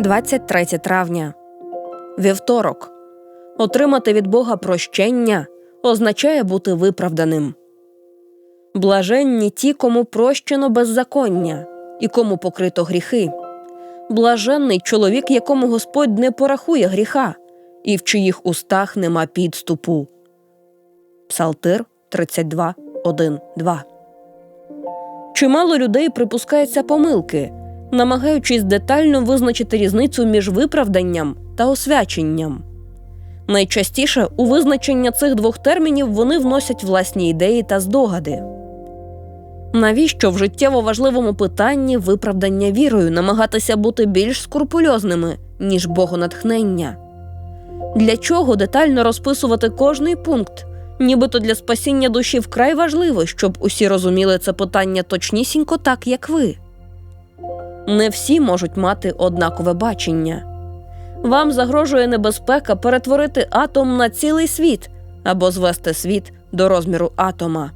23 травня. Вівторок. Отримати від Бога прощення означає бути виправданим. Блаженні ті, кому прощено беззаконня і кому покрито гріхи. Блаженний чоловік, якому Господь не порахує гріха, і в чиїх устах нема підступу. Псалтир 32, 1, 2. Чимало людей припускається помилки, намагаючись детально визначити різницю між виправданням та освяченням. Найчастіше у визначення цих двох термінів вони вносять власні ідеї та здогади. Навіщо в життєво важливому питанні виправдання вірою намагатися бути більш скрупульозними, ніж богонатхнення? Для чого детально розписувати кожний пункт? Нібито для спасіння душі вкрай важливо, щоб усі розуміли це питання точнісінько так, як ви. Не всі можуть мати однакове бачення. Вам загрожує небезпека перетворити атом на цілий світ або звести світ до розміру атома.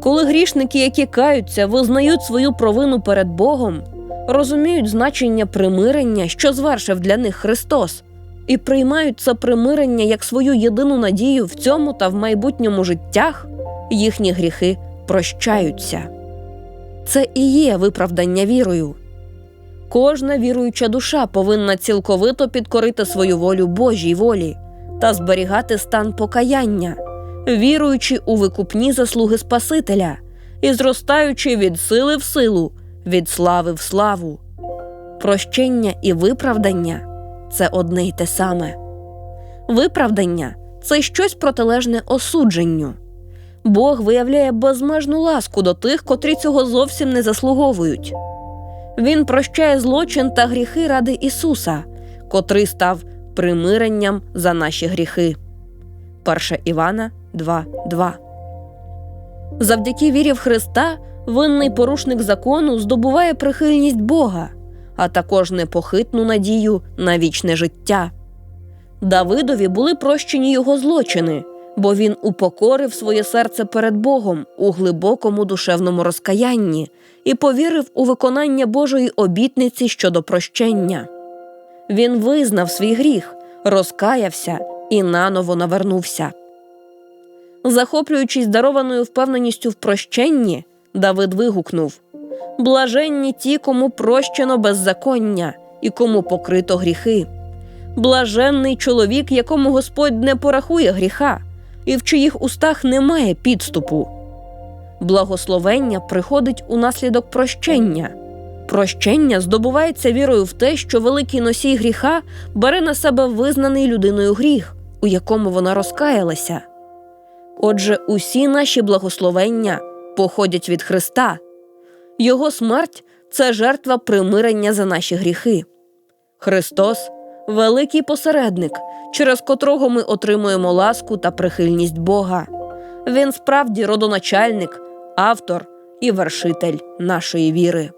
Коли грішники, які каються, визнають свою провину перед Богом, розуміють значення примирення, що звершив для них Христос, і приймають це примирення як свою єдину надію в цьому та в майбутньому життях, їхні гріхи прощаються. Це і є виправдання вірою. Кожна віруюча душа повинна цілковито підкорити свою волю Божій волі та зберігати стан покаяння, віруючи у викупні заслуги Спасителя і зростаючи від сили в силу, від слави в славу. Прощення і виправдання це одне й те саме. Виправдання це щось протилежне осудженню. Бог виявляє безмежну ласку до тих, котрі цього зовсім не заслуговують. Він прощає злочин та гріхи ради Ісуса, котрий став примиренням за наші гріхи. 1 Івана 2.2 Завдяки вірі в Христа винний порушник закону здобуває прихильність Бога, а також непохитну надію на вічне життя. Давидові були прощені його злочини, бо він упокорив своє серце перед Богом у глибокому душевному розкаянні і повірив у виконання Божої обітниці щодо прощення. Він визнав свій гріх, розкаявся і наново навернувся. Захоплюючись дарованою впевненістю в прощенні, Давид вигукнув Блаженні ті, кому прощено беззаконня і кому покрито гріхи. Блаженний чоловік, якому Господь не порахує гріха, і в чиїх устах немає підступу. Благословення приходить унаслідок прощення. Прощення здобувається вірою в те, що великий носій гріха бере на себе визнаний людиною гріх, у якому вона розкаялася. Отже, усі наші благословення походять від Христа, Його смерть це жертва примирення за наші гріхи. Христос великий посередник, через котрого ми отримуємо ласку та прихильність Бога. Він справді родоначальник, автор і вершитель нашої віри.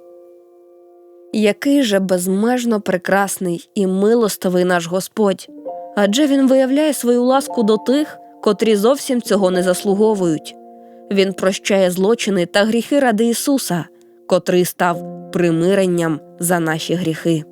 Який же безмежно прекрасний і милостивий наш Господь, адже Він виявляє свою ласку до тих, котрі зовсім цього не заслуговують. Він прощає злочини та гріхи ради Ісуса, котрий став примиренням за наші гріхи.